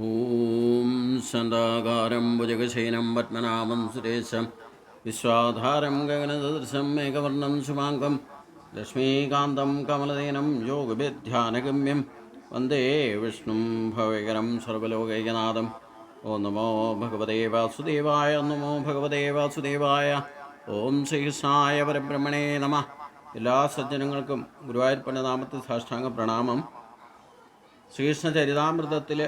ॐ सदाकारं भुजगशयनं पद्मनाभं सुरेशं विश्वाधारं गगनसदृशं मेघवर्णं शुभाङ्गं लक्ष्मीकान्तं कमलदीनं योगविध्यानगम्यं वन्दे विष्णुं भवैकरं सर्वलोकैकनाथम् ഓം നമോ ഭഗവതേ വാസുദേവായ നമോ ഭഗവതേ വാസുദേവായ ഓം ശ്രീകൃഷ്ണായ പരബ്രഹ്മണേ നമ എല്ലാ സജ്ജനങ്ങൾക്കും ഗുരുവായൂരപ്പൻ്റെ നാമത്തിൽ സാഷ്ടാംഗ പ്രണാമം ശ്രീകൃഷ്ണ ചരിതാമൃതത്തിൽ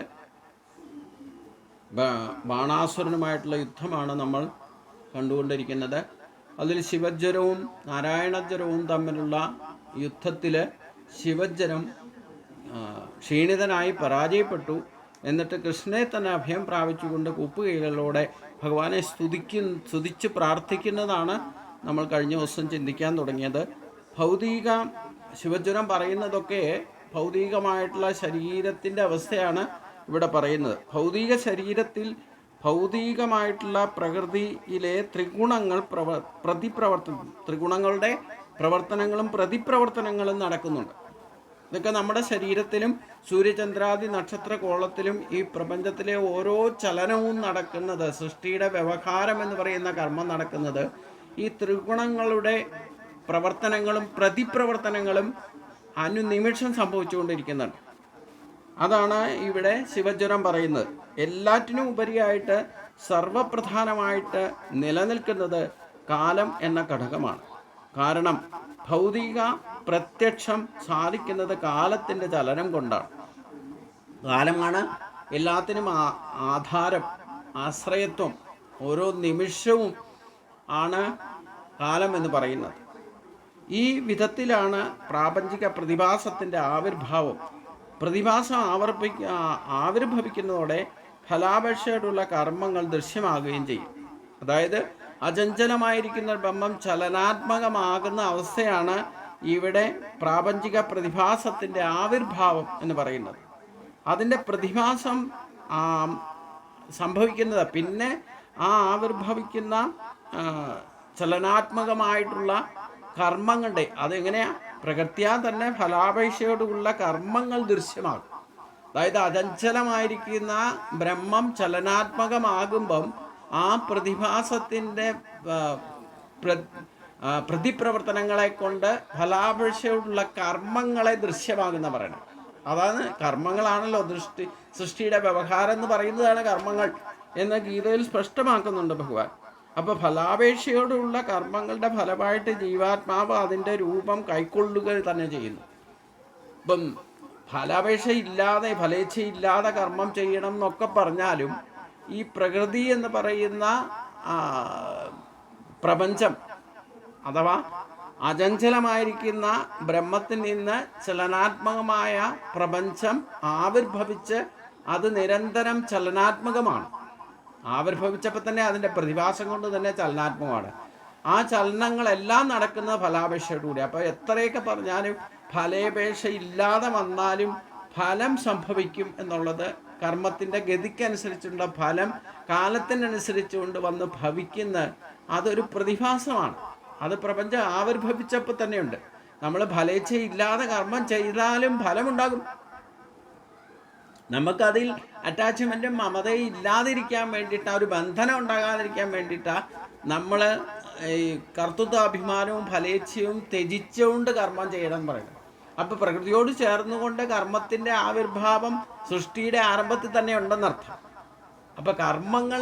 ബാണാസുരനുമായിട്ടുള്ള യുദ്ധമാണ് നമ്മൾ കണ്ടുകൊണ്ടിരിക്കുന്നത്. അതിൽ ശിവജ്വരവും നാരായണജ്വരവും തമ്മിലുള്ള യുദ്ധത്തിൽ ശിവജ്വരം ക്ഷീണിതനായി പരാജയപ്പെട്ടു. എന്നിട്ട് കൃഷ്ണനെ തന്നെ അഭയം പ്രാപിച്ചുകൊണ്ട് കൂപ്പുകൈകളിലൂടെ ഭഗവാനെ സ്തുതിക്കു സ്തുതിച്ച് പ്രാർത്ഥിക്കുന്നതാണ് നമ്മൾ കഴിഞ്ഞ ദിവസം ചിന്തിക്കാൻ തുടങ്ങിയത്. ഭൗതിക ശിവജ്വരം പറയുന്നതൊക്കെ ഭൗതികമായിട്ടുള്ള ശരീരത്തിന്റെ അവസ്ഥയാണ്. ഇവിടെ പറയുന്നത്. ഭൗതിക ശരീരത്തിൽ ഭൗതികമായിട്ടുള്ള പ്രകൃതിയിലെ ത്രിഗുണങ്ങൾ പ്രവ പ്രതിപ്രവർത്തന ത്രിഗുണങ്ങളുടെ പ്രവർത്തനങ്ങളും പ്രതിപ്രവർത്തനങ്ങളും നടക്കുന്നുണ്ട്. ഇതൊക്കെ നമ്മുടെ ശരീരത്തിലും സൂര്യചന്ദ്രാദി നക്ഷത്ര കോളത്തിലും ഈ പ്രപഞ്ചത്തിലെ ഓരോ ചലനവും നടക്കുന്നത് സൃഷ്ടിയുടെ വ്യവഹാരം എന്ന് പറയുന്ന കർമ്മം നടക്കുന്നത് ഈ ത്രിഗുണങ്ങളുടെ പ്രവർത്തനങ്ങളും പ്രതിപ്രവർത്തനങ്ങളും അനുനിമിഷം സംഭവിച്ചുകൊണ്ടിരിക്കുന്നുണ്ട്. അതാണ് ഇവിടെ ശിവജ്വരം പറയുന്നത്. എല്ലാറ്റിനും ഉപരിയായിട്ട് സർവപ്രധാനമായിട്ട് നിലനിൽക്കുന്നത് കാലം എന്ന ഘടകമാണ്. കാരണം ഭൗതിക പ്രത്യക്ഷം സാധിക്കുന്നത് കാലത്തിന്റെ ചലനം കൊണ്ടാണ്. കാലമാണ് എല്ലാത്തിനും ആധാരം ആശ്രയത്വം ഓരോ നിമിഷവും ആണ് കാലം എന്ന് പറയുന്നത്. ഈ വിധത്തിലാണ് പ്രാപഞ്ചിക പ്രതിഭാസത്തിന്റെ ആവിർഭാവം. പ്രതിഭാസം ആവർപ്പിക്ക ആവിർഭവിക്കുന്നതോടെ ഫലാപേക്ഷയോടുള്ള കർമ്മങ്ങൾ ദൃശ്യമാകുകയും ചെയ്യും. അതായത് അചഞ്ചലമായിരിക്കുന്ന ബ്രഹ്മം ചലനാത്മകമാകുന്ന അവസ്ഥയാണ് ഇവിടെ പ്രാപഞ്ചിക പ്രതിഭാസത്തിന്റെ ആവിർഭാവം എന്ന് പറയുന്നത്. അതിന്റെ പ്രതിഭാസം സംഭവിക്കുന്നത് പിന്നെ ആ ആവിർഭവിക്കുന്ന ചലനാത്മകമായിട്ടുള്ള കർമ്മങ്ങളുടെ അതെങ്ങനെയാ? പ്രകൃത്യാ തന്നെ ഫലാപേക്ഷയോടുള്ള കർമ്മങ്ങൾ ദൃശ്യമാകും. അതായത് അചഞ്ചലമായിരിക്കുന്ന ബ്രഹ്മം ചലനാത്മകമാകുമ്പം ആ പ്രതിഭാസത്തിന്റെ പ്രതിപ്രവർത്തനങ്ങളെ കൊണ്ട് ഫലാപേക്ഷയോടുള്ള കർമ്മങ്ങളെ ദൃശ്യമാകുന്ന പറയണം. അതാണ് കർമ്മങ്ങളാണല്ലോ ദൃഷ്ടി സൃഷ്ടിയുടെ വ്യവഹാരം എന്ന് പറയുന്നതാണ് കർമ്മങ്ങൾ എന്ന് ഗീതയിൽ സ്പഷ്ടമാക്കുന്നുണ്ട് ഭഗവാൻ. അപ്പോൾ ഫലാപേക്ഷയോടുള്ള കർമ്മങ്ങളുടെ ഫലമായിട്ട് ജീവാത്മാവ് അതിന്റെ രൂപം കൈക്കൊള്ളുക തന്നെ ചെയ്യുന്നു. ഇപ്പം ഫലാപേക്ഷ ഇല്ലാതെ ഫലേച്ഛയില്ലാതെ കർമ്മം ചെയ്യണം എന്നൊക്കെ പറഞ്ഞാലും ഈ പ്രകൃതി എന്ന് പറയുന്ന പ്രപഞ്ചം അഥവാ അചഞ്ചലമായിരിക്കുന്ന ബ്രഹ്മത്തിൽ നിന്ന് ചലനാത്മകമായ പ്രപഞ്ചം ആവിർഭവിച്ച് അത് നിരന്തരം ചലനാത്മകമാണ്. ആവിർഭവിച്ചപ്പോൾ തന്നെ അതിന്റെ പ്രതിഭാസം കൊണ്ട് തന്നെ ചലനാത്മകമാണ്. ആ ചലനങ്ങളെല്ലാം നടക്കുന്നത് ഫലാപേക്ഷയോടുകൂടി. അപ്പോൾ എത്രയൊക്കെ പറഞ്ഞാലും ഫലേപേക്ഷ ഇല്ലാതെ വന്നാലും ഫലം സംഭവിക്കും എന്നുള്ളത് കർമ്മത്തിന്റെ ഗതിക്കനുസരിച്ചുള്ള ഫലം കാലത്തിനനുസരിച്ചുകൊണ്ട് വന്ന് ഭവിക്കുന്ന അതൊരു പ്രതിഭാസമാണ്. അത് പ്രപഞ്ചം ആവിർഭവിച്ചപ്പോൾ തന്നെയുണ്ട്. നമ്മൾ ഫലേച്ഛയില്ലാതെ കർമ്മം ചെയ്താലും ഫലമുണ്ടാകും. നമുക്കതിൽ അറ്റാച്ച്മെന്റും മമതയും ഇല്ലാതിരിക്കാൻ വേണ്ടിയിട്ട് ഒരു ബന്ധനം ഉണ്ടാകാതിരിക്കാൻ വേണ്ടിയിട്ടാണ് നമ്മൾ ഈ കർത്തൃത്വ അഭിമാനവും ഫലേച്ഛയും ത്യജിച്ചുകൊണ്ട് കർമ്മം ചെയ്യണം പറയുന്നത്. അപ്പോൾ പ്രകൃതിയോട് ചേർന്നുകൊണ്ട് കർമ്മത്തിന്റെ ആവിർഭാവം സൃഷ്ടിയുടെ ആരംഭത്തിൽ തന്നെ ഉണ്ടെന്നർത്ഥം അപ്പോൾ കർമ്മങ്ങൾ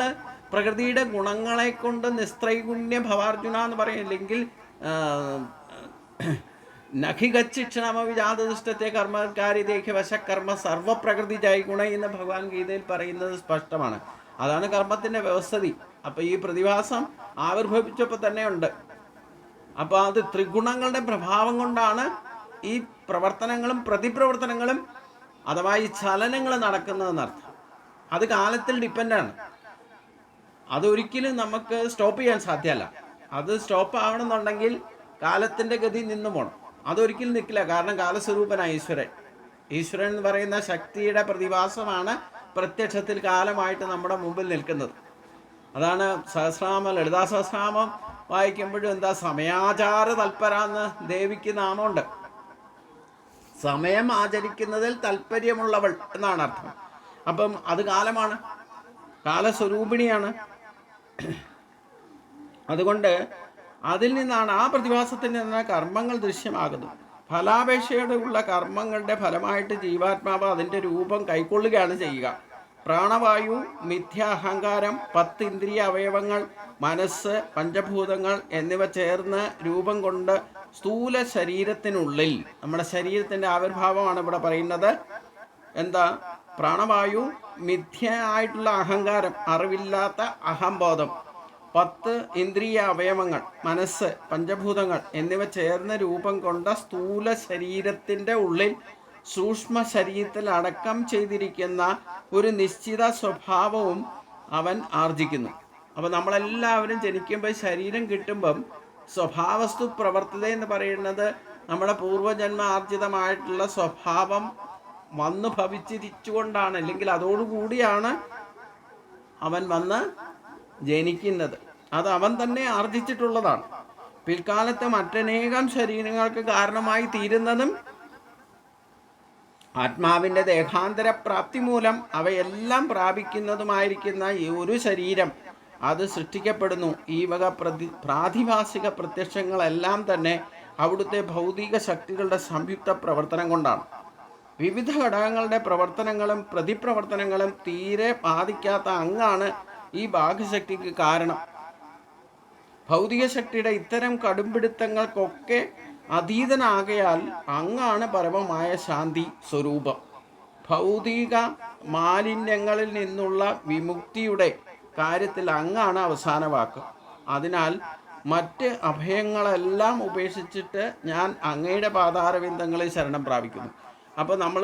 പ്രകൃതിയുടെ ഗുണങ്ങളെ കൊണ്ട് നിസ്ത്രൈഗുണ്യ ഭവാർജുന എന്ന് പറയില്ലെങ്കിൽ നഖിഗച്ഛിക്ഷണമ വിജാതദുഷ്ടത്തെ കർമ്മകാരിതേക്ക് വശകർമ്മ സർവപ്രകൃതി ജൈഗുണ എന്ന് ഭഗവാൻ ഗീതയിൽ പറയുന്നത് സ്പഷ്ടമാണ്. അതാണ് കർമ്മത്തിന്റെ വ്യവസ്ഥതി. അപ്പോൾ ഈ പ്രതിഭാസം ആവിർഭവിച്ചപ്പോൾ തന്നെ ഉണ്ട് അപ്പോൾ അത് ത്രിഗുണങ്ങളുടെ പ്രഭാവം കൊണ്ടാണ് ഈ പ്രവർത്തനങ്ങളും പ്രതിപ്രവർത്തനങ്ങളും അഥവാ ഈ ചലനങ്ങൾ നടക്കുന്നതെന്നർത്ഥം. അത് കാലത്തിൽ ഡിപ്പെൻഡാണ് അതൊരിക്കലും നമുക്ക് സ്റ്റോപ്പ് ചെയ്യാൻ സാധ്യമല്ല. അത് സ്റ്റോപ്പ് ആവണമെന്നുണ്ടെങ്കിൽ കാലത്തിന്റെ ഗതി നിന്നു പോകണം അതൊരിക്കലും നിൽക്കില്ല. കാരണം കാലസ്വരൂപനാണ് ഈശ്വരൻ. ഈശ്വരൻ എന്ന് പറയുന്ന ശക്തിയുടെ പ്രതിഭാസമാണ് പ്രത്യക്ഷത്തിൽ കാലമായിട്ട് നമ്മുടെ മുമ്പിൽ നിൽക്കുന്നത്. അതാണ് സഹസ്രാമ ലളിതാ സഹസ്രാമം വായിക്കുമ്പോഴും എന്താ സമയാചാര തൽപര എന്ന് ദേവിക്ക് നാമമുണ്ട്. സമയം ആചരിക്കുന്നതിൽ താല്പര്യമുള്ളവൾ എന്നാണ് അർത്ഥം. അപ്പം അത് കാലമാണ്. കാലസ്വരൂപിണിയാണ്. അതുകൊണ്ട് അതിൽ നിന്നാണ് ആ പ്രതിഭാസത്തിൽ നിന്ന് കർമ്മങ്ങൾ ദൃശ്യമാകുന്നത്. ഫലാപേക്ഷയുടെ ഉള്ള കർമ്മങ്ങളുടെ ഫലമായിട്ട് ജീവാത്മാവ് അതിന്റെ രൂപം കൈക്കൊള്ളുകയാണ് ചെയ്യുക. പ്രാണവായു മിഥ്യ അഹങ്കാരം പത്ത് ഇന്ദ്രിയ അവയവങ്ങൾ മനസ്സ് പഞ്ചഭൂതങ്ങൾ എന്നിവ ചേർന്ന് രൂപം കൊണ്ട് സ്ഥൂല ശരീരത്തിനുള്ളിൽ നമ്മുടെ ശരീരത്തിന്റെ ആവിർഭാവമാണ് ഇവിടെ പറയുന്നത്. എന്താ? പ്രാണവായു മിഥ്യ ആയിട്ടുള്ള അഹങ്കാരം അറിവില്ലാത്ത അഹംബോധം. പത്ത് ഇന്ദ്രിയ അവയവങ്ങൾ മനസ്സ് പഞ്ചഭൂതങ്ങൾ എന്നിവ ചേർന്ന രൂപം കൊണ്ട സ്ഥൂല ശരീരത്തിന്റെ ഉള്ളിൽ സൂക്ഷ്മ ശരീരത്തിൽ അടക്കം ചെയ്തിരിക്കുന്ന ഒരു നിശ്ചിത സ്വഭാവവും അവൻ ആർജിക്കുന്നു. അപ്പോൾ നമ്മളെല്ലാവരും ജനിക്കുമ്പോൾ ശരീരം കിട്ടുമ്പം സ്വഭാവസ്തു പ്രവർത്തത എന്ന് പറയുന്നത് നമ്മുടെ പൂർവജന്മ ആർജിതമായിട്ടുള്ള സ്വഭാവം വന്നു ഭവിച്ചിരിച്ചുകൊണ്ടാണ്. അല്ലെങ്കിൽ അതോടുകൂടിയാണ് അവൻ വന്ന് ജനിക്കുന്നത്. അത് അവൻ തന്നെ ആർജിച്ചിട്ടുള്ളതാണ്. പിൽക്കാലത്തെ മറ്റനേകം ശരീരങ്ങൾക്ക് കാരണമായി തീരുന്നതും ആത്മാവിന്റെ ദേഹാന്തര പ്രാപ്തി മൂലം അവയെല്ലാം പ്രാപിക്കുന്നതുമായിരിക്കുന്ന ഈ ഒരു ശരീരം അത് സൃഷ്ടിക്കപ്പെടുന്നു. ഈ വക പ്രതി പ്രാതിഭാസിക പ്രത്യക്ഷങ്ങളെല്ലാം തന്നെ അവിടുത്തെ ഭൗതിക ശക്തികളുടെ സംയുക്ത പ്രവർത്തനം കൊണ്ടാണ്. വിവിധ ഘടകങ്ങളുടെ പ്രവർത്തനങ്ങളും പ്രതിപ്രവർത്തനങ്ങളും തീരെ ബാധിക്കാത്ത അങ്ങാണ് ഈ ബാഹ്യശക്തിക്ക് കാരണം. ഭൗതിക ശക്തിയുടെ ഇത്തരം കടുംപിടുത്തങ്ങൾക്കൊക്കെ അതീതനാകയാൽ അങ്ങാണ് പരമമായ ശാന്തി സ്വരൂപം. ഭൗതിക മാലിന്യങ്ങളിൽ നിന്നുള്ള വിമുക്തിയുടെ കാര്യത്തിൽ അങ്ങാണ് അവസാന വാക്ക്. അതിനാൽ മറ്റ് അഭയങ്ങളെല്ലാം ഉപേക്ഷിച്ചിട്ട് ഞാൻ അങ്ങയുടെ പാതാരവിന്ദങ്ങളിൽ ശരണം പ്രാപിക്കുന്നു. അപ്പോൾ നമ്മൾ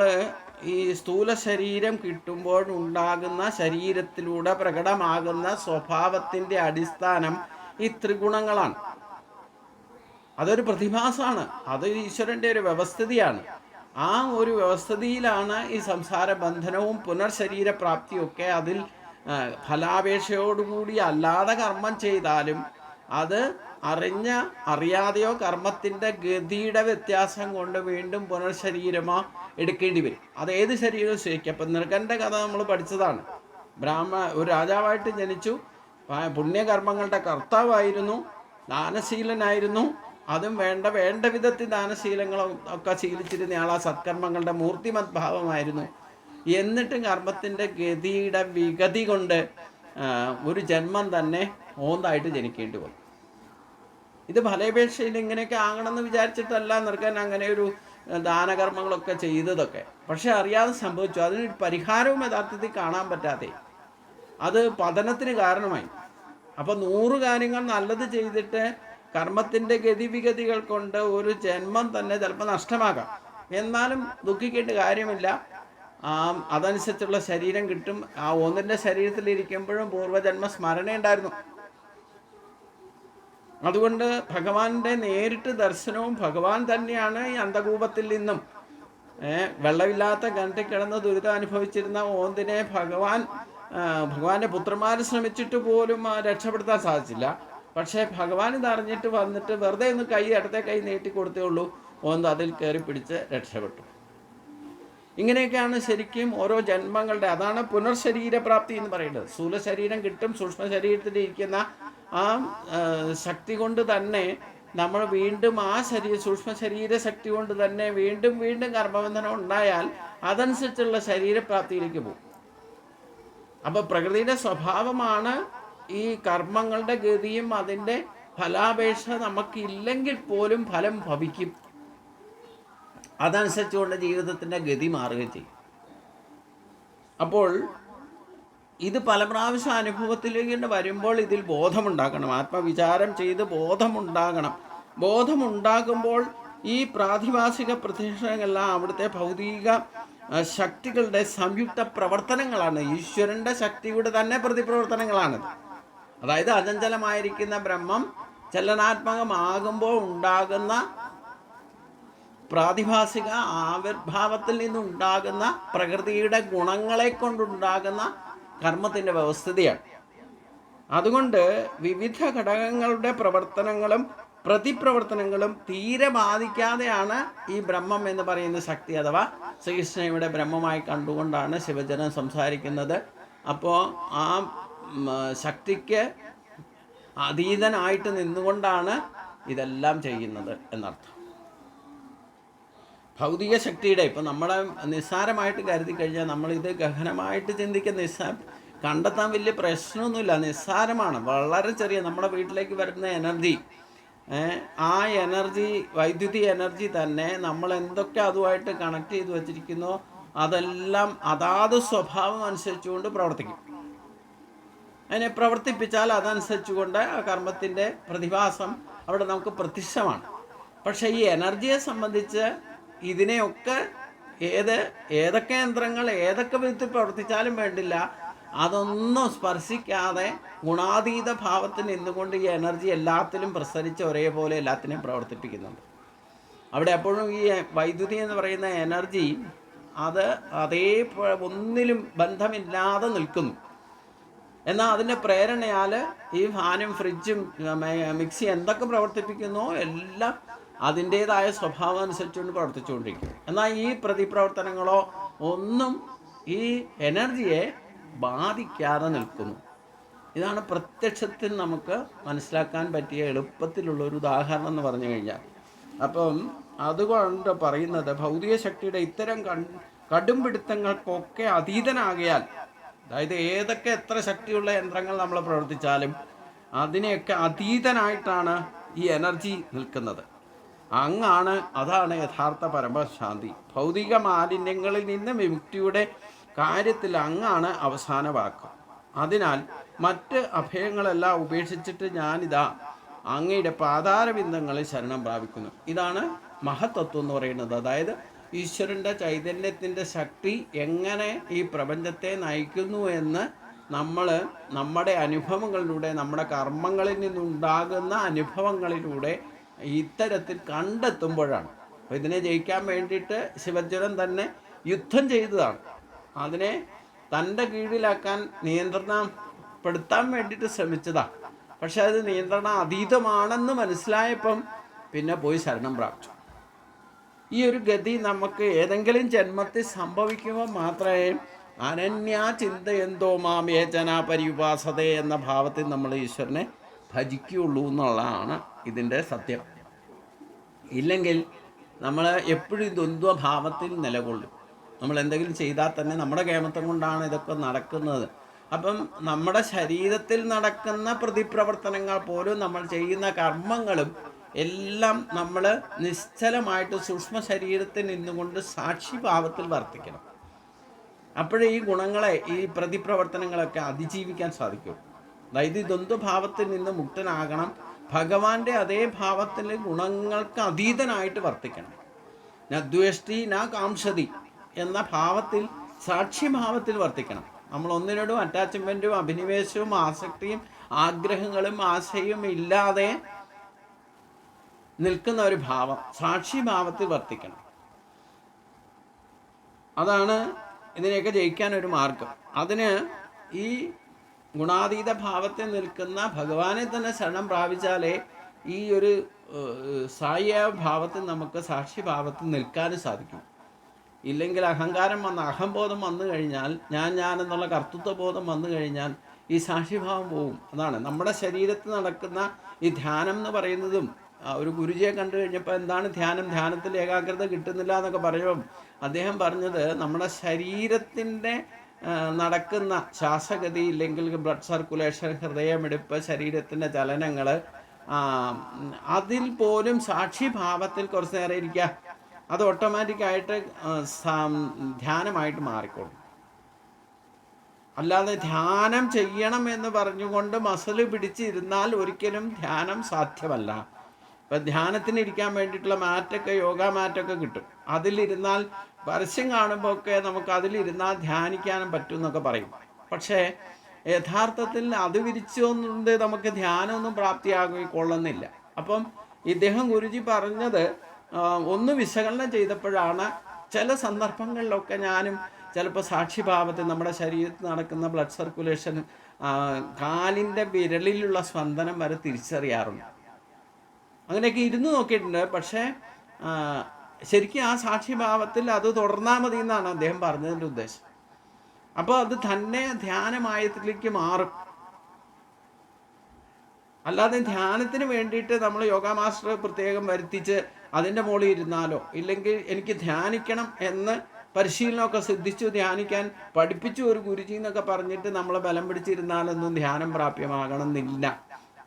ഈ സ്ഥൂല ശരീരം കിട്ടുമ്പോൾ ഉണ്ടാകുന്ന ശരീരത്തിലൂടെ പ്രകടമാകുന്ന സ്വഭാവത്തിന്റെ അടിസ്ഥാനം ഈ ത്രിഗുണങ്ങളാണ്. അതൊരു പ്രതിഭാസമാണ്. അത് ഈശ്വരന്റെ ഒരു വ്യവസ്ഥിതിയാണ്. ആ ഒരു വ്യവസ്ഥിതിയിലാണ് ഈ സംസാര ബന്ധനവും പുനർശരീരപ്രാപ്തിയൊക്കെ അതിൽ ഫലാപേക്ഷയോടുകൂടി അല്ലാതെ കർമ്മം ചെയ്താലും അത് അറിഞ്ഞ അറിയാതെയോ കർമ്മത്തിന്റെ ഗതിയുടെ വ്യത്യാസം കൊണ്ട് വീണ്ടും പുനർശരീരമോ എടുക്കേണ്ടി വരും. അത് ഏത് ശരീരവും സ്വീകരിക്കും അപ്പം നൃഗന്റെ കഥ നമ്മൾ പഠിച്ചതാണ്. ബ്രാഹ്മ ഒരു രാജാവായിട്ട് ജനിച്ചു. പുണ്യകർമ്മങ്ങളുടെ കർത്താവായിരുന്നു. ദാനശീലനായിരുന്നു. അതും വേണ്ട വേണ്ട വിധത്തിൽ ദാനശീലങ്ങളും ഒക്കെ ശീലിച്ചിരുന്ന ആ സത്കർമ്മങ്ങളുടെ മൂർത്തിമത് ഭാവമായിരുന്നു എന്നിട്ടും കർമ്മത്തിന്റെ ഗതിയുടെ വിഗതി കൊണ്ട് ഒരു ജന്മം തന്നെ ഓന്തായിട്ട് ജനിക്കേണ്ടി വന്നു. ഇത് ഫലേപേക്ഷയിൽ ഇങ്ങനെയൊക്കെ ആകണമെന്ന് വിചാരിച്ചിട്ടല്ല നിർക്കാൻ അങ്ങനെ ഒരു ദാനകർമ്മങ്ങളൊക്കെ ചെയ്തതൊക്കെ. പക്ഷെ അറിയാതെ സംഭവിച്ചു. അതിനൊരു പരിഹാരവും യഥാർത്ഥത്തിൽ കാണാൻ പറ്റാതെ. അത് പതനത്തിന് കാരണമായി. അപ്പോൾ നൂറ് കാര്യങ്ങൾ നല്ലത് ചെയ്തിട്ട് കർമ്മത്തിന്റെ ഗതിവിഗതികൾ കൊണ്ട് ഒരു ജന്മം തന്നെ ചിലപ്പോൾ നഷ്ടമാകാം. എന്നാലും ദുഃഖിക്കേണ്ട കാര്യമില്ല. അതനുസരിച്ചുള്ള ശരീരം കിട്ടും. ആ ഒന്നിന്റെ ശരീരത്തിലിരിക്കുമ്പോഴും പൂർവജന്മ സ്മരണയുണ്ടായിരുന്നു. അതുകൊണ്ട് ഭഗവാന്റെ നേരിട്ട് ദർശനവും ഭഗവാൻ തന്നെയാണ് ഈ അന്ധകൂപത്തിൽ നിന്നും. വെള്ളമില്ലാത്ത കിണറ്റിൽ കിടന്ന് ദുരിതം അനുഭവിച്ചിരുന്ന ഓന്തിനെ ഭഗവാൻ ഭഗവാന്റെ പുത്രന്മാർ ശ്രമിച്ചിട്ട് പോലും രക്ഷപ്പെടുത്താൻ സാധിച്ചില്ല. പക്ഷേ ഭഗവാൻ ഇത് അറിഞ്ഞിട്ട് വന്നിട്ട് വെറുതെ ഒന്ന് കൈ ഇടത്തെ കൈ നീട്ടി കൊടുത്തേ ഉള്ളൂ. ഓന്ത് അതിൽ കയറി പിടിച്ച് രക്ഷപ്പെട്ടു. ഇങ്ങനെയൊക്കെയാണ് ശരിക്കും ഓരോ ജന്മങ്ങളുടെ അതാണ് പുനർശരീരപ്രാപ്തി എന്ന് പറയുന്നത്. സ്ഥൂല ശരീരം കിട്ടും സൂക്ഷ്മ ശരീരത്തിൽ ഇരിക്കുന്ന ആ ശക്തി കൊണ്ട് തന്നെ നമ്മൾ വീണ്ടും ആ ശരീര സൂക്ഷ്മ ശരീര ശക്തി കൊണ്ട് തന്നെ വീണ്ടും വീണ്ടും കർമ്മബന്ധനം ഉണ്ടായാൽ അതനുസരിച്ചുള്ള ശരീരപ്രാപ്തിയിലേക്ക് പോകും. അപ്പോൾ പ്രകൃതിയുടെ സ്വഭാവമാണ് ഈ കർമ്മങ്ങളുടെ ഗതിയും അതിന്റെ ഫലാപേക്ഷ നമുക്കില്ലെങ്കിൽ പോലും ഫലം ഭവിക്കും. അതനുസരിച്ചുകൊണ്ട് ജീവിതത്തിന്റെ ഗതി മാറുകയും ചെയ്യും. അപ്പോൾ ഇത് പല പ്രാവശ്യം അനുഭവത്തിലേക്ക് വരുമ്പോൾ ഇതിൽ ബോധമുണ്ടാക്കണം ആത്മവിചാരം ചെയ്ത് ബോധമുണ്ടാകണം. ബോധമുണ്ടാകുമ്പോൾ ഈ പ്രാതിഭാസിക പ്രത്യക്ഷങ്ങളെല്ലാം അവിടുത്തെ ഭൗതിക ശക്തികളുടെ സംയുക്ത പ്രവർത്തനങ്ങളാണ്. ഈശ്വരന്റെ ശക്തിയുടെ തന്നെ പ്രതിപ്രവർത്തനങ്ങളാണ് അതായത് അചഞ്ചലമായിരിക്കുന്ന ബ്രഹ്മം ചലനാത്മകമാകുമ്പോൾ ഉണ്ടാകുന്ന പ്രാതിഭാസിക ആവിർഭാവത്തിൽ നിന്നുണ്ടാകുന്ന പ്രകൃതിയുടെ ഗുണങ്ങളെ കൊണ്ടുണ്ടാകുന്ന കർമ്മത്തിന്റെ വ്യവസ്ഥിതിയാണ്. അതുകൊണ്ട് വിവിധ ഘടകങ്ങളുടെ പ്രവർത്തനങ്ങളും പ്രതിപ്രവർത്തനങ്ങളും തീരെ ബാധിക്കാതെയാണ് ഈ ബ്രഹ്മം എന്ന് പറയുന്ന ശക്തി അഥവാ ശ്രീകൃഷ്ണയുടെ ബ്രഹ്മമായി കണ്ടുകൊണ്ടാണ് ശിവജനം സംസാരിക്കുന്നത്. അപ്പോൾ ആ ശക്തിക്ക് അതീതനായിട്ട് നിന്നുകൊണ്ടാണ് ഇതെല്ലാം ചെയ്യുന്നത് എന്നർത്ഥം. ഭൗതിക ശക്തിയുടെ ഇപ്പം നമ്മളെ നിസ്സാരമായിട്ട് കരുതി കഴിഞ്ഞാൽ നമ്മളിത് ഗഹനമായിട്ട് ചിന്തിക്കുന്ന നിസ്സാ കണ്ടെത്താൻ വലിയ പ്രശ്നമൊന്നുമില്ല. നിസ്സാരമാണ്. വളരെ ചെറിയ നമ്മുടെ വീട്ടിലേക്ക് വരുന്ന എനർജി ആ എനർജി വൈദ്യുതി എനർജി തന്നെ നമ്മൾ എന്തൊക്കെ അതുമായിട്ട് കണക്ട് ചെയ്ത് വച്ചിരിക്കുന്നോ അതെല്ലാം അതാത് സ്വഭാവം അനുസരിച്ചുകൊണ്ട് പ്രവർത്തിക്കും. അതിനെ പ്രവർത്തിപ്പിച്ചാൽ അതനുസരിച്ചുകൊണ്ട് ആ കർമ്മത്തിന്റെ പ്രതിഭാസം അവിടെ നമുക്ക് പ്രത്യക്ഷമാണ്. പക്ഷേ ഈ എനർജിയെ സംബന്ധിച്ച് ഇതിനെയൊക്കെ ഏത് ഏതൊക്കെ യന്ത്രങ്ങൾ ഏതൊക്കെ വിധത്തിൽ പ്രവർത്തിച്ചാലും വേണ്ടില്ല അതൊന്നും സ്പർശിക്കാതെ ഗുണാതീത ഭാവത്തിൽ നിന്നുകൊണ്ട് ഈ എനർജി എല്ലാത്തിലും പ്രസരിച്ച് ഒരേപോലെ എല്ലാത്തിനെയും പ്രവർത്തിപ്പിക്കുന്നുണ്ട്. അവിടെ എപ്പോഴും ഈ വൈദ്യുതി എന്ന് പറയുന്ന എനർജി അത് അതേ ഒന്നിലും ബന്ധമില്ലാതെ നിൽക്കുന്നു. എന്നാൽ അതിന്റെ പ്രേരണയാൽ ഈ ഫാനും ഫ്രിഡ്ജും മിക്സി എന്തൊക്കെ പ്രവർത്തിപ്പിക്കുന്നോ? എല്ലാം അതിന്റേതായ സ്വഭാവം അനുസരിച്ചുകൊണ്ട് പ്രവർത്തിച്ചുകൊണ്ടിരിക്കും. എന്നാൽ ഈ പ്രതിപ്രവർത്തനങ്ങളോ ഒന്നും ഈ എനർജിയെ ബാധിക്കാതെ നിൽക്കുന്നു. ഇതാണ് പ്രത്യക്ഷത്തിൽ നമുക്ക് മനസ്സിലാക്കാൻ പറ്റിയ എളുപ്പത്തിലുള്ള ഒരു ഉദാഹരണം എന്ന് പറഞ്ഞു കഴിഞ്ഞാൽ. അപ്പം അതുകൊണ്ട് പറയുന്നത് ഭൗതിക ശക്തിയുടെ ഇത്തരം കടും പിടുത്തങ്ങൾക്കൊക്കെ അതീതനാകിയാൽ അതായത് ഏതൊക്കെ എത്ര ശക്തിയുള്ള യന്ത്രങ്ങൾ നമ്മൾ പ്രവർത്തിച്ചാലും അതിനെയൊക്കെ അതീതനായിട്ടാണ് ഈ എനർജി നിൽക്കുന്നത്. അങ്ങാണ് അതാണ് യഥാർത്ഥ പരമശാന്തി. ഭൗതിക മാലിന്യങ്ങളിൽ നിന്ന് വിമുക്തിയുടെ കാര്യത്തിൽ അങ്ങാണ് അവസാന വാക്ക്. അതിനാൽ മറ്റ് അഭയങ്ങളെല്ലാം ഉപേക്ഷിച്ചിട്ട് ഞാനിതാ അങ്ങയുടെ പാതാരബിന്ദങ്ങളിൽ ശരണം പ്രാപിക്കുന്നു. ഇതാണ് മഹത്തത്വം എന്ന് പറയുന്നത്. അതായത് ഈശ്വരന്റെ ചൈതന്യത്തിന്റെ ശക്തി എങ്ങനെ ഈ പ്രപഞ്ചത്തെ നയിക്കുന്നു എന്ന് നമ്മൾ നമ്മുടെ അനുഭവങ്ങളിലൂടെ നമ്മുടെ കർമ്മങ്ങളിൽ നിന്നുണ്ടാകുന്ന അനുഭവങ്ങളിലൂടെ ഇത്തരത്തിൽ കണ്ടെത്തുമ്പോഴാണ്. അപ്പോൾ ഇതിനെ ജയിക്കാൻ വേണ്ടിയിട്ട് ശിവജ്വരൻ തന്നെ യുദ്ധം ചെയ്തതാണ്. അതിനെ തന്റെ കീഴിലാക്കാൻ നിയന്ത്രണപ്പെടുത്താൻ വേണ്ടിയിട്ട് ശ്രമിച്ചതാണ്. പക്ഷെ അത് നിയന്ത്രണ അതീതമാണെന്ന് മനസ്സിലായപ്പം പിന്നെ പോയി ശരണം പ്രാപിച്ചു. ഈ ഒരു ഗതി നമുക്ക് ഏതെങ്കിലും ജന്മത്തിൽ സംഭവിക്കുമ്പോൾ മാത്രമേ അനന്യാ ചിന്തയെന്തോ ഏചനാ പരിയുപാസത എന്ന ഭാവത്തിൽ നമ്മൾ ഈശ്വരനെ ഭജിക്കുകയുള്ളൂ എന്നുള്ളതാണ് ഇതിന്റെ സത്യം. ഇല്ലെങ്കിൽ നമ്മൾ എപ്പോഴും ദ്വന്ദ്വഭാവത്തിൽ നിലകൊള്ളും. നമ്മൾ എന്തെങ്കിലും ചെയ്താൽ തന്നെ നമ്മുടെ കേമത്വം കൊണ്ടാണ് ഇതൊക്കെ നടക്കുന്നത്. അപ്പം നമ്മുടെ ശരീരത്തിൽ നടക്കുന്ന പ്രതിപ്രവർത്തനങ്ങൾ പോലും നമ്മൾ ചെയ്യുന്ന കർമ്മങ്ങളും എല്ലാം നമ്മൾ നിശ്ചലമായിട്ട് സൂക്ഷ്മ ശരീരത്തിൽ നിന്നുകൊണ്ട് സാക്ഷിഭാവത്തിൽ വർത്തിക്കണം. അപ്പോഴേ ഈ ഗുണങ്ങളെ ഈ പ്രതിപ്രവർത്തനങ്ങളൊക്കെ അതിജീവിക്കാൻ സാധിക്കും. അതായത് ദ്വന്ദ്വഭാവത്തിൽ നിന്ന് മുക്തനാകണം. ഭഗവാന്റെ അതേ ഭാവത്തിൽ ഗുണങ്ങൾക്ക് അതീതനായിട്ട് വർത്തിക്കണം. ന ദ്വേഷ്ടി ന കാംഷതി എന്ന ഭാവത്തിൽ സാക്ഷ്യഭാവത്തിൽ വർത്തിക്കണം. നമ്മൾ ഒന്നിനോടും അറ്റാച്ച്മെന്റും അഭിനിവേശവും ആസക്തിയും ആഗ്രഹങ്ങളും ആശയും ഇല്ലാതെ നിൽക്കുന്ന ഒരു ഭാവം സാക്ഷിഭാവത്തിൽ വർത്തിക്കണം. അതാണ് ഇതിനെയൊക്കെ ജയിക്കാൻ ഒരു മാർഗം. അതിന് ഈ ഗുണാതീത ഭാവത്തിൽ നിൽക്കുന്ന ഭഗവാനെ തന്നെ ശരണം പ്രാപിച്ചാലേ ഈ ഒരു സായ ഭാവത്തിൽ നമുക്ക് സാക്ഷിഭാവത്തിൽ നിൽക്കാനും സാധിക്കും. ഇല്ലെങ്കിൽ അഹങ്കാരം വന്ന് അഹംബോധം വന്നു കഴിഞ്ഞാൽ ഞാൻ ഞാൻ എന്നുള്ള കർത്തൃത്വ ബോധം വന്നു കഴിഞ്ഞാൽ ഈ സാക്ഷിഭാവം പോവും. അതാണ് നമ്മുടെ ശരീരത്തിൽ നടക്കുന്ന ഈ ധ്യാനം എന്ന് പറയുന്നതും ഒരു ഗുരുജിയെ കണ്ടു കഴിഞ്ഞപ്പോൾ എന്താണ് ധ്യാനം? ധ്യാനത്തിൽ ഏകാഗ്രത കിട്ടുന്നില്ല എന്നൊക്കെ പറയുമ്പം അദ്ദേഹം പറഞ്ഞത് നമ്മുടെ ശരീരത്തിന്റെ നടക്കുന്ന ശ്വാസഗതി ഇല്ലെങ്കിൽ ബ്ലഡ് സർക്കുലേഷൻ ഹൃദയമിടിപ്പ് ശരീരത്തിന്റെ ചലനങ്ങൾ അതിൽ പോലും സാക്ഷിഭാവത്തിൽ കുറച്ച് നേരം ഇരിക്കുക. അത് ഓട്ടോമാറ്റിക്കായിട്ട് ധ്യാനമായിട്ട് മാറിക്കോളും. അല്ലാതെ ധ്യാനം ചെയ്യണം എന്ന് പറഞ്ഞുകൊണ്ട് മസിൽ പിടിച്ചിരുന്നാൽ ഒരിക്കലും ധ്യാനം സാധ്യമല്ല. ഇപ്പം ധ്യാനത്തിന് ഇരിക്കാൻ വേണ്ടിയിട്ടുള്ള മാറ്റൊക്കെ യോഗ മാറ്റൊക്കെ കിട്ടും. അതിലിരുന്നാൽ പരസ്യം കാണുമ്പോൾ ഒക്കെ നമുക്ക് അതിലിരുന്നാൽ ധ്യാനിക്കാനും പറ്റും എന്നൊക്കെ പറയും. പക്ഷേ യഥാർത്ഥത്തിൽ അത് വിരിച്ചുകൊണ്ട് നമുക്ക് ധ്യാനമൊന്നും പ്രാപ്തിയാകൊള്ളുന്നില്ല അപ്പം ഇദ്ദേഹം ഗുരുജി പറഞ്ഞത് ഒന്ന് വിശകലനം ചെയ്തപ്പോഴാണ് ചില സന്ദർഭങ്ങളിലൊക്കെ ഞാനും ചിലപ്പോൾ സാക്ഷിഭാവത്തിൽ നമ്മുടെ ശരീരത്തിൽ നടക്കുന്ന ബ്ലഡ് സർക്കുലേഷൻ കാലിന്റെ വിരലിലുള്ള സ്പന്ദനം വരെ തിരിച്ചറിയാറുണ്ട്. അങ്ങനെയൊക്കെ ഇരുന്ന് നോക്കിയിട്ടുണ്ട്. പക്ഷേ ശരിക്കും ആ സാക്ഷിഭാവത്തിൽ അത് തുടർന്നാൽ മതി എന്നാണ് അദ്ദേഹം പറഞ്ഞതിന്റെ ഉദ്ദേശം. അപ്പോൾ അത് തന്നെ ധ്യാനമായത്തിലേക്ക് മാറും. അല്ലാതെ ധ്യാനത്തിന് വേണ്ടിയിട്ട് നമ്മൾ യോഗ മാസ്റ്റർ പ്രത്യേകം വരുത്തിച്ച് അതിന്റെ മുകളിൽ ഇരുന്നാലോ ഇല്ലെങ്കിൽ എനിക്ക് ധ്യാനിക്കണം എന്ന് പരിശീലനമൊക്കെ സിദ്ധിച്ചു ധ്യാനിക്കാൻ പഠിപ്പിച്ചു ഒരു ഗുരുജി എന്നൊക്കെ പറഞ്ഞിട്ട് നമ്മൾ ബലം പിടിച്ചിരുന്നാലൊന്നും ധ്യാനം പ്രാപ്യമാകണമെന്നില്ല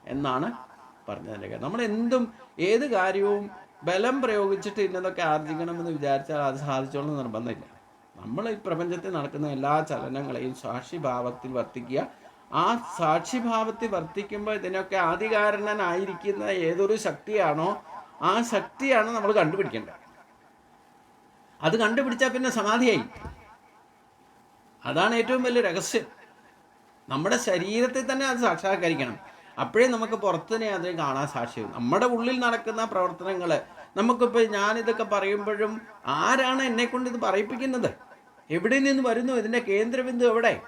എന്നാണ് പറഞ്ഞതിന്റെ നമ്മൾ എന്തും ഏത് കാര്യവും ബലം പ്രയോഗിച്ചിട്ട് ഇന്നതൊക്കെ ആർജിക്കണമെന്ന് വിചാരിച്ചാൽ അത് സാധിച്ചോളെന്ന് നിർബന്ധമില്ല. നമ്മൾ ഈ പ്രപഞ്ചത്തിൽ നടക്കുന്ന എല്ലാ ചലനങ്ങളെയും സാക്ഷിഭാവത്തിൽ വർത്തിക്കുക. ആ സാക്ഷിഭാവത്തിൽ വർത്തിക്കുമ്പോൾ ഇതിനൊക്കെ ആദികാരണനായിരിക്കുന്ന ഏതൊരു ശക്തിയാണോ ആ ശക്തിയാണ് നമ്മൾ കണ്ടുപിടിക്കേണ്ടത്. അത് കണ്ടുപിടിച്ചാൽ പിന്നെ സമാധിയായി. അതാണ് ഏറ്റവും വലിയ രഹസ്യം. നമ്മുടെ ശരീരത്തിൽ തന്നെ അത് സാക്ഷാത്കരിക്കണം. അപ്പോഴേ നമുക്ക് പുറത്തിനെ അത് കാണാൻ സാക്ഷ്യം നമ്മുടെ ഉള്ളിൽ നടക്കുന്ന പ്രവർത്തനങ്ങൾ നമുക്കിപ്പോൾ ഞാനിതൊക്കെ പറയുമ്പോഴും ആരാണ് എന്നെ കൊണ്ട് ഇത് പറയിപ്പിക്കുന്നത്? എവിടെ നിന്ന് വരുന്നു? ഇതിന്റെ കേന്ദ്രബിന്ദു എവിടെ?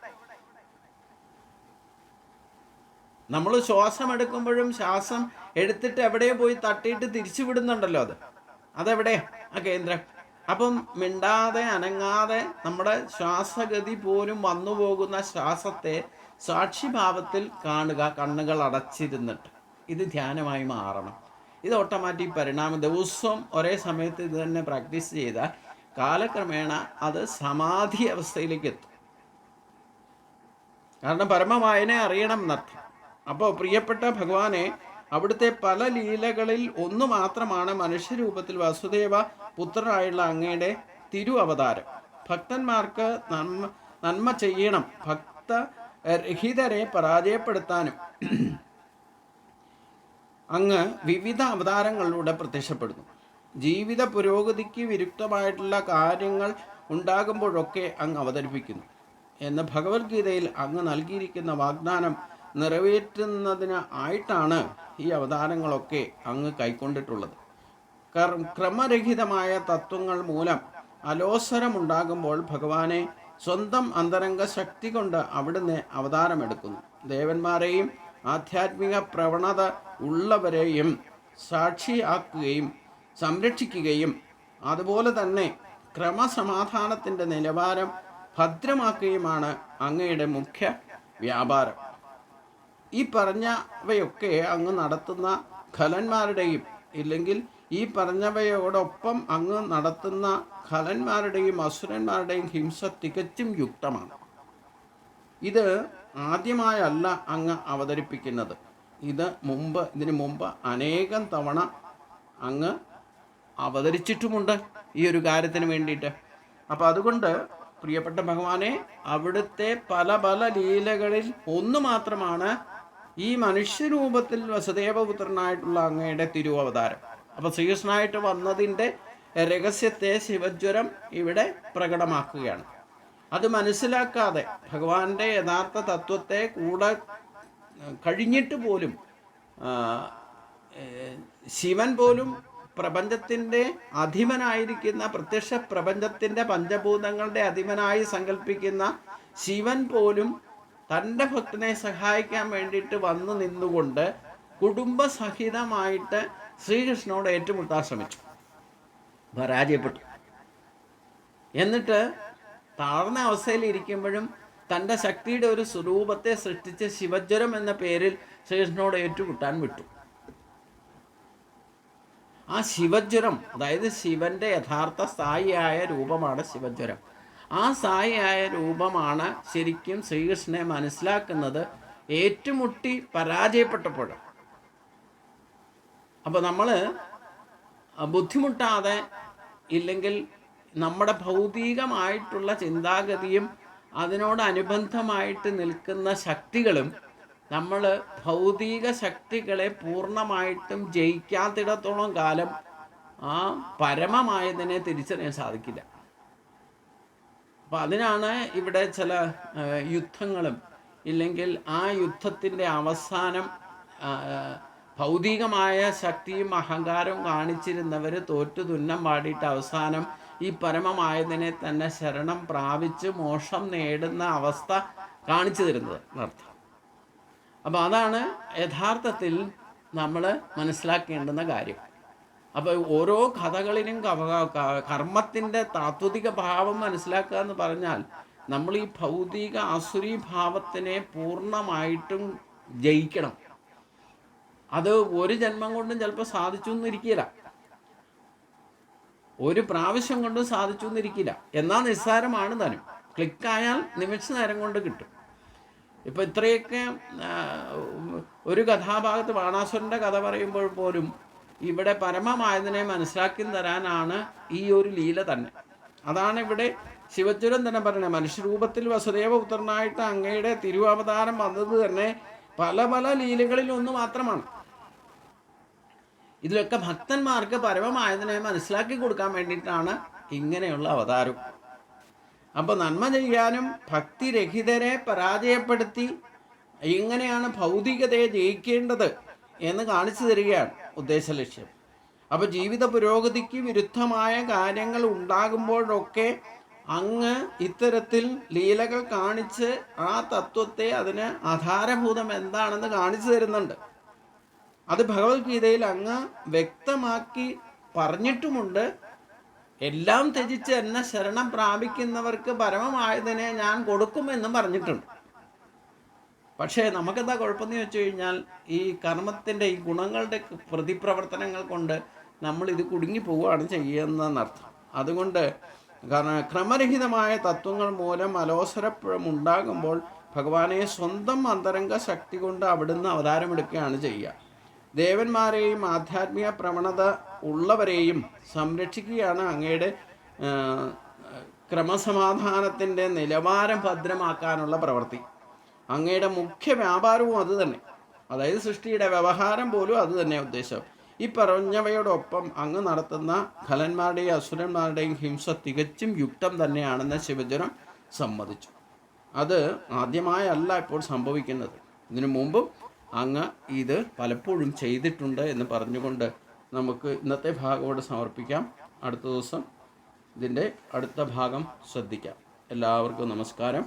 നമ്മൾ ശ്വാസം എടുക്കുമ്പോഴും ശ്വാസം എടുത്തിട്ട് എവിടെയോ പോയി തട്ടിയിട്ട് തിരിച്ചു വിടുന്നുണ്ടല്ലോ അത്. അതെവിടെ ആ കേന്ദ്രം. അപ്പം മിണ്ടാതെ അനങ്ങാതെ നമ്മുടെ ശ്വാസഗതി പോലും വന്നു പോകുന്ന ശ്വാസത്തെ സാക്ഷിഭാവത്തിൽ കാണുക കണ്ണുകൾ അടച്ചിരുന്നിട്ട് ഇത് ധ്യാനമായി മാറണം. ഇത് ഓട്ടോമാറ്റിക് പരിണാമം. ദിവസവും ഒരേ സമയത്ത് ഇത് തന്നെ പ്രാക്ടീസ് ചെയ്താൽ കാലക്രമേണ അത് സമാധി അവസ്ഥയിലേക്ക് എത്തും. കാരണം പരമമായനെ അറിയണം എന്നർത്ഥം. അപ്പോൾ പ്രിയപ്പെട്ട ഭഗവാനെ അവിടുത്തെ പല ലീലകളിൽ ഒന്ന് മാത്രമാണ് മനുഷ്യരൂപത്തിൽ വസുദേവ പുത്രനായുള്ള അങ്ങയുടെ തിരു അവതാരം ഭക്തന്മാർക്ക് നന്മ നന്മ ചെയ്യണം. ഭക്ത രഹിതരെ പരാജയപ്പെടുത്താനും അങ്ങ് വിവിധ അവതാരങ്ങളിലൂടെ പ്രത്യക്ഷപ്പെടുന്നു. ജീവിത പുരോഗതിക്ക് വിരുദ്ധമായിട്ടുള്ള കാര്യങ്ങൾ ഉണ്ടാകുമ്പോഴൊക്കെ അങ്ങ് അവതരിപ്പിക്കുന്നു. എന്ന് ഭഗവത്ഗീതയിൽ അങ്ങ് നൽകിയിരിക്കുന്ന വാഗ്ദാനം നിറവേറ്റുന്നതിന് ആയിട്ടാണ് ഈ അവതാരങ്ങളൊക്കെ അങ്ങ് കൈക്കൊണ്ടിട്ടുള്ളത്. ക്രമരഹിതമായ തത്വങ്ങൾ മൂലം അലോസരമുണ്ടാകുമ്പോൾ ഭഗവാനെ സ്വന്തം അന്തരംഗ ശക്തി കൊണ്ട് അവിടുന്ന് അവതാരമെടുക്കുന്നു. ദേവന്മാരെയും ആധ്യാത്മിക പ്രവണത ഉള്ളവരെയും സാക്ഷിയാക്കുകയും സംരക്ഷിക്കുകയും അതുപോലെ തന്നെ ക്രമസമാധാനത്തിന്റെ നിലവാരം ഭദ്രമാക്കുകയുമാണ് അങ്ങയുടെ മുഖ്യ വ്യാപാരം. ഈ പറഞ്ഞവയൊക്കെ അങ്ങ് നടത്തുന്ന ഖലന്മാരുടെയും ഇല്ലെങ്കിൽ ഈ പറഞ്ഞവയോടൊപ്പം അങ്ങ് നടത്തുന്ന ഖലന്മാരുടെയും അസുരന്മാരുടെയും ഹിംസ തികച്ചും യുക്തമാണ്. ഇത് ആദ്യമായല്ല അങ്ങ് അവതരിപ്പിക്കുന്നത്. ഇത് മുമ്പ് ഇതിന് മുമ്പ് അനേകം തവണ അങ്ങ് അവതരിച്ചിട്ടുമുണ്ട് ഈ ഒരു കാര്യത്തിന് വേണ്ടിയിട്ട്. അപ്പം അതുകൊണ്ട് പ്രിയപ്പെട്ട ഭഗവാനെ അവിടുത്തെ പല പല ലീലകളിൽ ഒന്ന് മാത്രമാണ് ഈ മനുഷ്യരൂപത്തിൽ വസുദേവപുത്രനായിട്ടുള്ള അങ്ങയുടെ തിരുവവതാരം. അപ്പോൾ ശ്രീകൃഷ്ണനായിട്ട് വന്നതിന്റെ രഹസ്യത്തെ ശിവജ്വരം ഇവിടെ പ്രകടമാക്കുകയാണ്. അത് മനസ്സിലാക്കാതെ ഭഗവാന്റെ യഥാർത്ഥ തത്വത്തെ കൂടെ കഴിഞ്ഞിട്ട് പോലും ശിവൻ പോലും പ്രപഞ്ചത്തിന്റെ അധിമനായിരിക്കുന്ന പ്രത്യക്ഷ പ്രപഞ്ചത്തിന്റെ പഞ്ചഭൂതങ്ങളുടെ അധിമനായി സങ്കല്പിക്കുന്ന ശിവൻ പോലും തന്റെ ഭക്തനെ സഹായിക്കാൻ വേണ്ടിയിട്ട് വന്നു നിന്നുകൊണ്ട് കുടുംബസഹിതമായിട്ട് ശ്രീകൃഷ്ണനോട് ഏറ്റുമുട്ടാൻ ശ്രമിച്ചു. പരാജയപ്പെട്ടു. എന്നിട്ട് താഴ്ന്ന അവസ്ഥയിൽ ഇരിക്കുമ്പോഴും തന്റെ ശക്തിയുടെ ഒരു സ്വരൂപത്തെ സൃഷ്ടിച്ച് ശിവജ്വരം എന്ന പേരിൽ ശ്രീകൃഷ്ണനോട് ഏറ്റുമുട്ടാൻ വിട്ടു. ആ ശിവജ്വരം അതായത് ശിവന്റെ യഥാർത്ഥ സ്ഥായിയായ രൂപമാണ് ശിവജ്വരം. ആ സ്ഥായിയായ രൂപമാണ് ശരിക്കും ശ്രീകൃഷ്ണനെ മനസ്സിലാക്കുന്നത് ഏറ്റുമുട്ടി പരാജയപ്പെട്ടപ്പോൾ അപ്പോൾ നമ്മൾ ബുദ്ധിമുട്ടാതെ ഇല്ലെങ്കിൽ നമ്മുടെ ഭൗതികമായിട്ടുള്ള ചിന്താഗതിയും അതിനോടനുബന്ധമായിട്ട് നിൽക്കുന്ന ശക്തികളും നമ്മൾ ഭൗതിക ശക്തികളെ പൂർണമായിട്ടും ജയിക്കാത്തിടത്തോളം കാലം ആ പരമമായതിനെ തിരിച്ചറിയാൻ സാധിക്കില്ല. അപ്പം അതിനാണ് ഇവിടെ ചില യുദ്ധങ്ങളും ഇല്ലെങ്കിൽ ആ യുദ്ധത്തിന്റെ അവസാനം ഭൗതികമായ ശക്തിയും അഹങ്കാരവും കാണിച്ചിരുന്നവർ തോറ്റു തുന്നം പാടിയിട്ട് അവസാനം ഈ പരമമായതിനെ തന്നെ ശരണം പ്രാപിച്ച് മോക്ഷം നേടുന്ന അവസ്ഥ കാണിച്ചു തരുന്നത് എന്നർത്ഥം. അപ്പോൾ അതാണ് യഥാർത്ഥത്തിൽ നമ്മൾ മനസ്സിലാക്കേണ്ടുന്ന കാര്യം. അപ്പോൾ ഓരോ കഥകളിലും കർമ്മത്തിന്റെ താത്വിക ഭാവം മനസ്സിലാക്കുക എന്ന് പറഞ്ഞാൽ നമ്മൾ ഈ ഭൗതിക അസുരീ ഭാവത്തിനെ പൂർണമായിട്ടും ജയിക്കണം. അത് ഒരു ജന്മം കൊണ്ടും ചിലപ്പോൾ സാധിച്ചു എന്നിരിക്കില്ല. ഒരു പ്രാവശ്യം കൊണ്ടും സാധിച്ചു എന്നിരിക്കില്ല. എന്നാൽ നിസ്സാരമാണ് താനും ക്ലിക്കായാൽ നിമിഷ നേരം കൊണ്ട് കിട്ടും. ഇപ്പം ഇത്രയൊക്കെ ഒരു കഥാഭാഗത്ത് ബാണാസുരന്റെ കഥ പറയുമ്പോൾ പോലും ഇവിടെ പരമമായതിനെ മനസ്സിലാക്കി തരാനാണ് ഈ ഒരു ലീല തന്നെ. അതാണ് ഇവിടെ ശിവചുരം തന്നെ പറയുന്നത് മനുഷ്യരൂപത്തിൽ വസുദേവ പുത്രനായിട്ട് അങ്ങയുടെ തിരുവവതാരം വന്നത് തന്നെ പല പല ലീലകളിൽ ഒന്ന് മാത്രമാണ്. ഇതിലൊക്കെ ഭക്തന്മാർക്ക് പരമമായതിനെ മനസ്സിലാക്കി കൊടുക്കാൻ വേണ്ടിയിട്ടാണ് ഇങ്ങനെയുള്ള അവതാരം. അപ്പോൾ നന്മ ചെയ്യാനും ഭക്തിരഹിതരെ പരാജയപ്പെടുത്തി എങ്ങനെയാണ് ഭൗതികതയെ ജയിക്കേണ്ടത് എന്ന് കാണിച്ചു തരികയാണ് ഉദ്ദേശ ലക്ഷ്യം. അപ്പോൾ ജീവിത പുരോഗതിക്ക് വിരുദ്ധമായ കാര്യങ്ങൾ ഉണ്ടാകുമ്പോഴൊക്കെ അങ്ങ് ഇത്തരത്തിൽ ലീലകൾ കാണിച്ച് ആ തത്വത്തെ അതിന് ആധാരഭൂതം എന്താണെന്ന് കാണിച്ചു തരുന്നുണ്ട്. അത് ഭഗവത്ഗീതയിൽ അങ്ങ് വ്യക്തമാക്കി പറഞ്ഞിട്ടുമുണ്ട്. എല്ലാം ത്യജിച്ച് എന്നെ ശരണം പ്രാപിക്കുന്നവർക്ക് പരമമായതിനെ ഞാൻ കൊടുക്കുമെന്നും പറഞ്ഞിട്ടുണ്ട്. പക്ഷേ നമുക്കെന്താ കുഴപ്പമെന്ന് വെച്ച് കഴിഞ്ഞാൽ ഈ കർമ്മത്തിന്റെ ഈ ഗുണങ്ങളുടെ പ്രതിപ്രവർത്തനങ്ങൾ കൊണ്ട് നമ്മൾ ഇത് കുടുങ്ങി പോവുകയാണ് ചെയ്യുന്നതെന്നർത്ഥം അതുകൊണ്ട് കാരണം ക്രമരഹിതമായ തത്വങ്ങൾ മൂലം അലോസരപ്പുഴം ഉണ്ടാകുമ്പോൾ ഭഗവാനെ സ്വന്തം അന്തരംഗ ശക്തി കൊണ്ട് അവിടുന്ന് അവതാരമെടുക്കുകയാണ് ചെയ്യുക. ദേവന്മാരെയും ആധ്യാത്മിക പ്രവണത ഉള്ളവരെയും സംരക്ഷിക്കുകയാണ് അങ്ങയുടെ ക്രമസമാധാനത്തിന്റെ നിലവാരം ഭദ്രമാക്കാനുള്ള പ്രവൃത്തി. അങ്ങയുടെ മുഖ്യ വ്യാപാരവും അത് തന്നെ. അതായത് സൃഷ്ടിയുടെ വ്യവഹാരം പോലും അത് തന്നെ ഉദ്ദേശം. ഈ പറഞ്ഞവയോടൊപ്പം അങ്ങ് നടത്തുന്ന ഖലന്മാരുടെയും അസുരന്മാരുടെയും ഹിംസ തികച്ചും യുക്തം തന്നെയാണെന്ന് ശിവജനം സമ്മതിച്ചു. അത് ആദ്യമായല്ല ഇപ്പോൾ സംഭവിക്കുന്നത്. ഇതിനു മുമ്പും അങ്ങ് ഇത് പലപ്പോഴും ചെയ്തിട്ടുണ്ട് എന്ന് പറഞ്ഞുകൊണ്ട് നമുക്ക് ഇന്നത്തെ ഭാഗത്തോട് സമർപ്പിക്കാം. അടുത്ത ദിവസം ഇതിന്റെ അടുത്ത ഭാഗം ശ്രദ്ധിക്കാം. എല്ലാവർക്കും നമസ്കാരം.